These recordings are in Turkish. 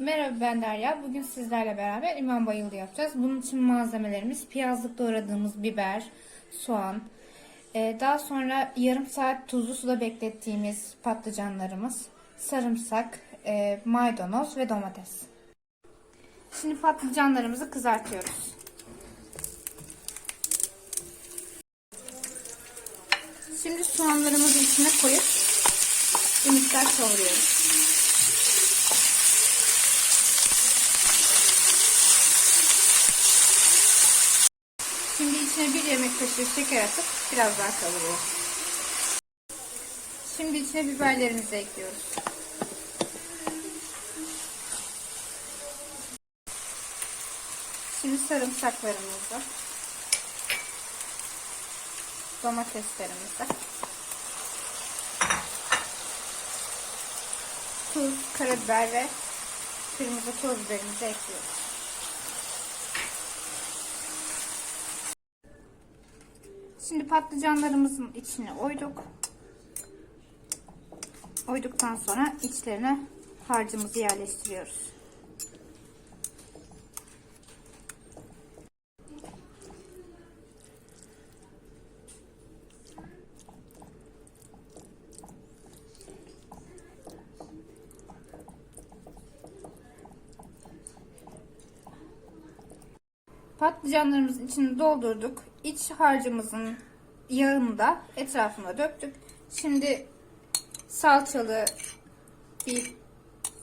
Merhaba ben Derya. Bugün sizlerle beraber imam bayıldı yapacağız. Bunun için malzemelerimiz piyazlık doğradığımız biber, soğan, ee, daha sonra yarım saat tuzlu suda beklettiğimiz patlıcanlarımız, sarımsak, e, maydanoz ve domates. Şimdi patlıcanlarımızı kızartıyoruz. Şimdi soğanlarımızı içine koyup bir miktar kavuruyoruz. Şimdi içine bir yemek kaşığı şeker atıp biraz daha kavuruyoruz. Şimdi içine biberlerimizi ekliyoruz. Şimdi sarımsaklarımızı, domateslerimizi, tuz, karabiber ve kırmızı toz biberimizi ekliyoruz. Şimdi patlıcanlarımızın içine oyduk. Oyduktan sonra içlerine harcımızı yerleştiriyoruz. Patlıcanlarımızın içini doldurduk. İç harcımızın yağını da etrafına döktük. Şimdi salçalı bir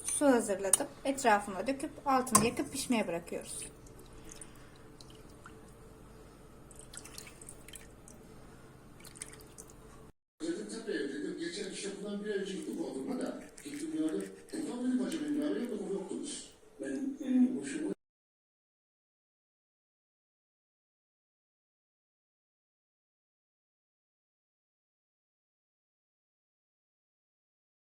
su hazırladım. Etrafına döküp altını yakıp pişmeye bırakıyoruz. Dedim tabii dedim geçen işte bundan bir önceki